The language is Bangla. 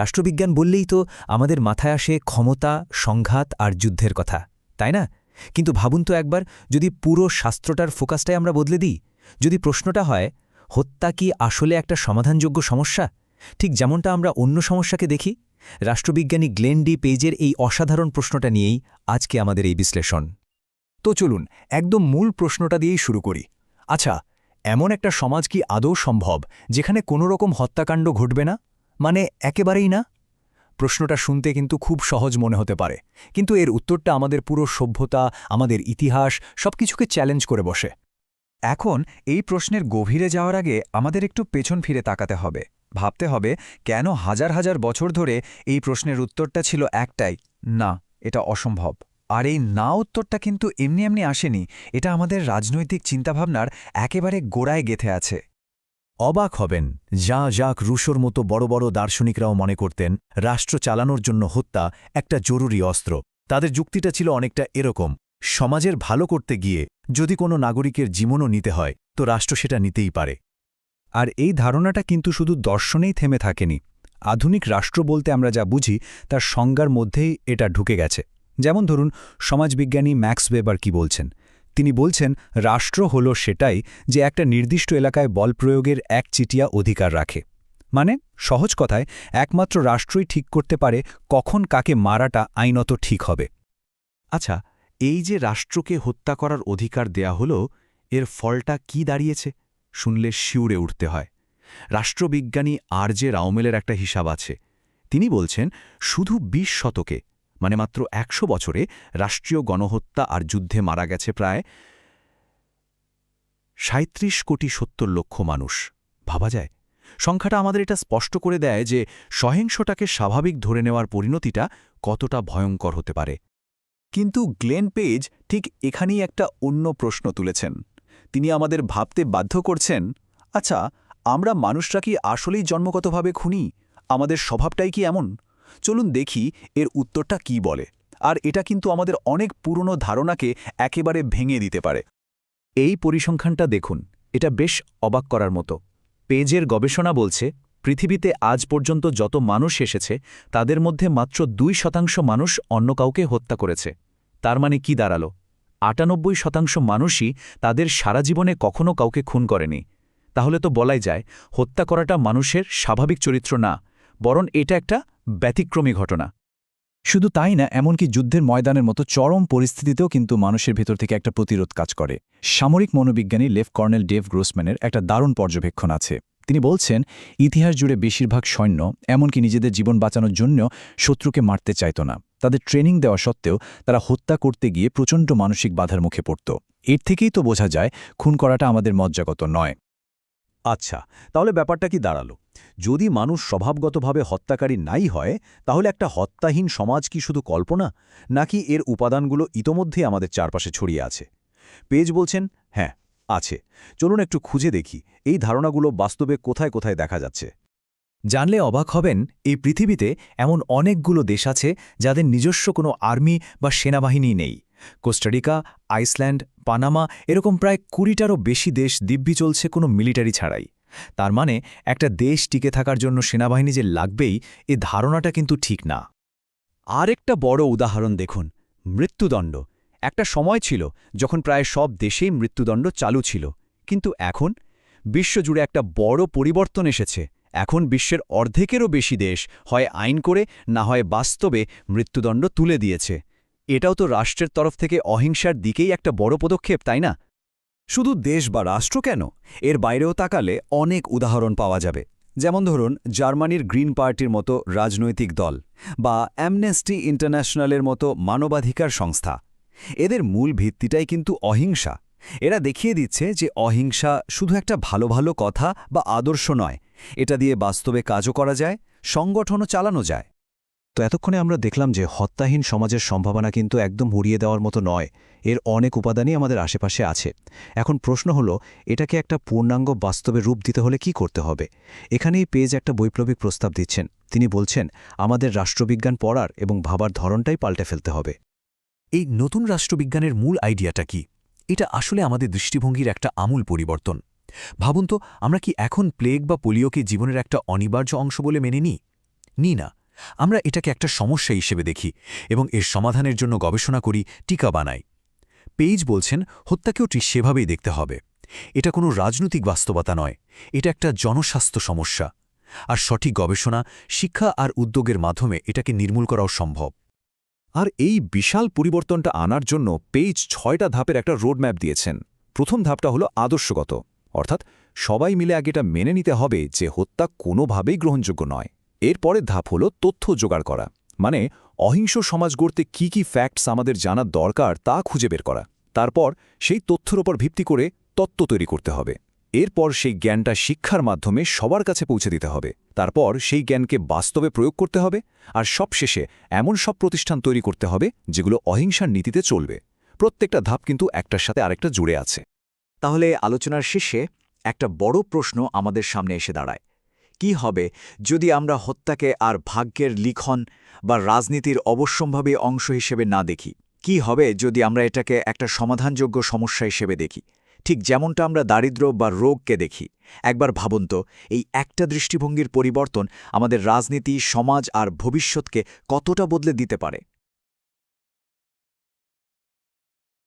রাষ্ট্রবিজ্ঞান বললেই তো আমাদের মাথায় আসে ক্ষমতা, সংঘাত আর যুদ্ধের কথা, তাই না? কিন্তু ভাবুন তো একবার, যদি পুরো শাস্ত্রটার ফোকাসটাই আমরা বদলে দিই, যদি প্রশ্নটা হয়, হত্যা কি আসলে একটা সমাধানযোগ্য সমস্যা? ঠিক যেমনটা আমরা অন্য সমস্যাকে দেখি। রাষ্ট্রবিজ্ঞানী গ্লেন ডি পেজের এই অসাধারণ প্রশ্নটা নিয়েই আজকে আমাদের এই বিশ্লেষণ। তো চলুন, একদম মূল প্রশ্নটা দিয়েই শুরু করি। আচ্ছা এমন একটা সমাজ কি আদৌ সম্ভব, যেখানে কোনো রকম হত্যাকাণ্ড ঘটবে না? মানে একেবারেই না? প্রশ্নটা শুনতে কিন্তু খুব সহজ মনে হতে পারে। কিন্তু এর উত্তরটা আমাদের পুরো সভ্যতা, আমাদের ইতিহাস সবকিছুকে চ্যালেঞ্জ করে বসে। এখন এই প্রশ্নের গভীরে যাওয়ার আগে আমাদের একটু পেছন ফিরে তাকাতে হবে। ভাবতে হবে কেন হাজার হাজার বছর ধরে এই প্রশ্নের উত্তরটা ছিল একটাই, না, এটা অসম্ভব। আর এই না উত্তরটা কিন্তু এমনি এমনি আসেনি, এটা আমাদের রাজনৈতিক চিন্তাভাবনার একেবারে গোড়ায় গেথে আছে। অবাক হবেন যা যাক রুশোর মতো বড় বড় দার্শনিকরাও মনে করতেন রাষ্ট্র চালানোর জন্য হত্যা একটা জরুরি অস্ত্র। তাদের যুক্তিটা ছিল অনেকটা এরকম, সমাজের ভালো করতে গিয়ে যদি কোনো নাগরিকের জীবনও নিতে হয়, তো রাষ্ট্র সেটা নিতেই পারে। আর এই ধারণাটা কিন্তু শুধু দর্শনেই থেমে থাকেনি। আধুনিক রাষ্ট্র বলতে আমরা যা বুঝি, তার সংজ্ঞার মধ্যেই এটা ঢুকে গেছে। যেমন ধরুন, সমাজবিজ্ঞানী ম্যাক্স ওয়েবার কি বলছেন? তিনি বলছেন, রাষ্ট্র হল সেটাই যে একটা নির্দিষ্ট এলাকায় বল প্রয়োগের এক চিটিয়া অধিকার রাখে। মানে সহজ কথায়, একমাত্র রাষ্ট্রই ঠিক করতে পারে কখন কাকে মারাটা আইনত ঠিক হবে। আচ্ছা এই যে রাষ্ট্রকে হত্যা করার অধিকার দেয়া হল, এর ফলটা কি দাঁড়িয়েছে? শুনলে শিউরে উঠতে হয়। রাষ্ট্রবিজ্ঞানী আর যে রাওমেলের একটা হিসাব আছে। তিনি বলছেন, শুধু ২০ শতকে মানে মাত্র একশো বছরে রাষ্ট্রীয় গণহত্যা আর যুদ্ধে মারা গেছে প্রায় সাঁত্রিশ কোটি সত্তর লক্ষ মানুষ। ভাবা যায়। সংখ্যাটা আমাদের এটা স্পষ্ট করে দেয় যে সহিংসটাকে স্বাভাবিক ধরে নেওয়ার পরিণতিটা কতটা ভয়ঙ্কর হতে পারে। কিন্তু গ্লেন পেজ ঠিক এখানেই একটা অন্য প্রশ্ন তুলেছেন। তিনি আমাদের ভাবতে বাধ্য করছেন আচ্ছা আমরা মানুষরা কি আসলেই জন্মগতভাবে খুনি? আমাদের স্বভাবটাই কি এমন? চলুন দেখি এর উত্তরটা কি বলে। আর এটা কিন্তু আমাদের অনেক পুরনো ধারণাকে একেবারে ভেঙে দিতে পারে। এই পরিসংখ্যানটা দেখুন, এটা বেশ অবাক করার মতো। পেজের গবেষণা বলছে, পৃথিবীতে আজ পর্যন্ত যত মানুষ এসেছে, তাদের মধ্যে মাত্র দুই শতাংশ মানুষ অন্য কাউকে হত্যা করেছে। তার মানে কি দাঁড়াল? আটানব্বই শতাংশ মানুষই তাদের সারা জীবনে কখনো কাউকে খুন করেনি। তাহলে তো বলাই যায়, হত্যা করাটা মানুষের স্বাভাবিক চরিত্র না, বরং এটা একটা ব্যতিক্রমী ঘটনা। শুধু তাই না, এমনকি যুদ্ধের ময়দানের মতো চরম পরিস্থিতিতেও কিন্তু মানুষের ভেতর থেকে একটা প্রতিরোধ কাজ করে। সামরিক মনোবিজ্ঞানী লেফ কর্নেল ডেভ গ্রোসম্যানের একটা দারুণ পর্যবেক্ষণ আছে। তিনি বলছেন, ইতিহাস জুড়ে বেশিরভাগ সৈন্য, এমনকি নিজেদের জীবন বাঁচানোর জন্য শত্রুকে মারতে চাইত না। তাদের ট্রেনিং দেওয়া সত্ত্বেও তারা হত্যা করতে গিয়ে প্রচণ্ড মানসিক বাধার মুখে পড়ত। এর থেকেই তো বোঝা যায়, খুন করাটা আমাদের মজ্জাগত নয়। আচ্ছা তাহলে ব্যাপারটা কি দাঁড়াল? যদি মানুষ স্বভাবগতভাবে হত্যাকারী নাই হয়, তাহলে একটা হত্যাহীন সমাজ কি শুধু কল্পনা? নাকি এর উপাদানগুলো ইতোমধ্যে আমাদের চারপাশে ছড়িয়ে আছে? পেজ বলছেন হ্যাঁ আছে। চলুন একটু খুঁজে দেখি, এই ধারণাগুলো বাস্তবে কোথায় কোথায় দেখা যাচ্ছে। জানলে অবাক হবেন, এই পৃথিবীতে এমন অনেকগুলো দেশ আছে যাদের নিজস্ব কোনো আর্মি বা সেনাবাহিনী নেই। কোস্টারিকা, আইসল্যান্ড, পানামা এরকম প্রায় কুড়িটারও বেশি দেশ দিব্যি চলছে কোনো মিলিটারি ছাড়াই। তার মানে একটা দেশ টিকে থাকার জন্য সেনাবাহিনী যে লাগবেই, এ ধারণাটা কিন্তু ঠিক না। আরেকটা বড় উদাহরণ দেখুন, মৃত্যুদণ্ড। একটা সময় ছিল যখন প্রায় সব দেশেই মৃত্যুদণ্ড চালু ছিল। কিন্তু এখন বিশ্বজুড়ে একটা বড় পরিবর্তন এসেছে। এখন বিশ্বের অর্ধেকেরও বেশি দেশ হয় আইন করে, না হয় বাস্তবে মৃত্যুদণ্ড তুলে দিয়েছে। এটাও তো রাষ্ট্রের তরফ থেকে অহিংসার দিকেই একটা বড় পদক্ষেপ, তাই না? শুধু দেশ বা রাষ্ট্র কেন? এর বাইরেও তাকালে অনেক উদাহরণ পাওয়া যাবে। যেমন ধরুন, জার্মানির গ্রিন পার্টির মতো রাজনৈতিক দল বা অ্যামনেস্টি ইন্টারন্যাশনালের মতো মানবাধিকার সংস্থা। এদের মূল ভিত্তিটাই কিন্তু অহিংসা। এরা দেখিয়ে দিচ্ছে যে অহিংসা শুধু একটা ভালো ভালো কথা বা আদর্শ নয়। এটা দিয়ে বাস্তবে কাজও করা যায়, সংগঠনও চালানো যায়। তো এতক্ষণে আমরা দেখলাম যে হত্যাহীন সমাজের সম্ভাবনা কিন্তু একদম উড়িয়ে দেওয়ার মতো নয়। এর অনেক উপাদানই আমাদের আশেপাশে আছে। এখন প্রশ্ন হলো, এটাকে একটা পূর্ণাঙ্গ বাস্তবে রূপ দিতে হলে কি করতে হবে? এখানেই পেজ একটা বৈপ্লবিক প্রস্তাব দিচ্ছেন। তিনি বলছেন, আমাদের রাষ্ট্রবিজ্ঞান পড়ার এবং ভাবার ধরনটাই পাল্টে ফেলতে হবে। এই নতুন রাষ্ট্রবিজ্ঞানের মূল আইডিয়াটা কি? এটা আসলে আমাদের দৃষ্টিভঙ্গির একটা আমূল পরিবর্তন। ভাবুন তো, আমরা কি এখন প্লেগ বা পোলিওকে জীবনের একটা অনিবার্য অংশ বলে মেনে নিই? নি না। আমরা এটাকে একটা সমস্যা হিসেবে দেখি এবং এর সমাধানের জন্য গবেষণা করি, টিকা বানাই। পেইজ বলছেন, হত্যাকেও ঠিক সেভাবেই দেখতে হবে। এটা কোনো রাজনৈতিক বাস্তবতা নয়, এটা একটা জনস্বাস্থ্য সমস্যা। আর সঠিক গবেষণা, শিক্ষা আর উদ্যোগের মাধ্যমে এটাকে নির্মূল করাও সম্ভব। আর এই বিশাল পরিবর্তনটা আনার জন্য পেজ ছয়টা ধাপের একটা রোডম্যাপ দিয়েছেন। প্রথম ধাপটা হলো আদর্শগত, অর্থাৎ সবাই মিলে আগে এটা মেনে নিতে হবে যে হত্যা কোনোভাবেই গ্রহণযোগ্য নয়। এর পরের ধাপ হলো তথ্য জোগাড় করা মানে অহিংস সমাজ গড়তে কি কি ফ্যাক্টস আমাদের জানার দরকার তা খুঁজে বের করা। তারপর সেই তথ্যের ওপর ভিত্তি করে তত্ত্ব তৈরি করতে হবে। এরপর সেই জ্ঞানটা শিক্ষার মাধ্যমে সবার কাছে পৌঁছে দিতে হবে। তারপর সেই জ্ঞানকে বাস্তবে প্রয়োগ করতে হবে আর সবশেষে এমন সব প্রতিষ্ঠান তৈরি করতে হবে যেগুলো অহিংসার নীতিতে চলবে। প্রত্যেকটা ধাপ কিন্তু একটার সাথে আরেকটা জুড়ে আছে। তাহলে আলোচনার শেষে একটা বড় প্রশ্ন আমাদের সামনে এসে দাঁড়ায়। কি হবে যদি আমরা হত্যাকে আর ভাগ্যের লিখন বা রাজনীতির অবশ্যম্ভাবী অংশ হিসেবে না দেখি? কি হবে যদি আমরা এটাকে একটা সমাধানযোগ্য সমস্যা হিসেবে দেখি? ঠিক যেমনটা আমরা দারিদ্র বা রোগকে দেখি। একবার ভাবুন তো, এই একটা দৃষ্টিভঙ্গির পরিবর্তন আমাদের রাজনীতি, সমাজ আর ভবিষ্যৎকে কতটা বদলে দিতে পারে?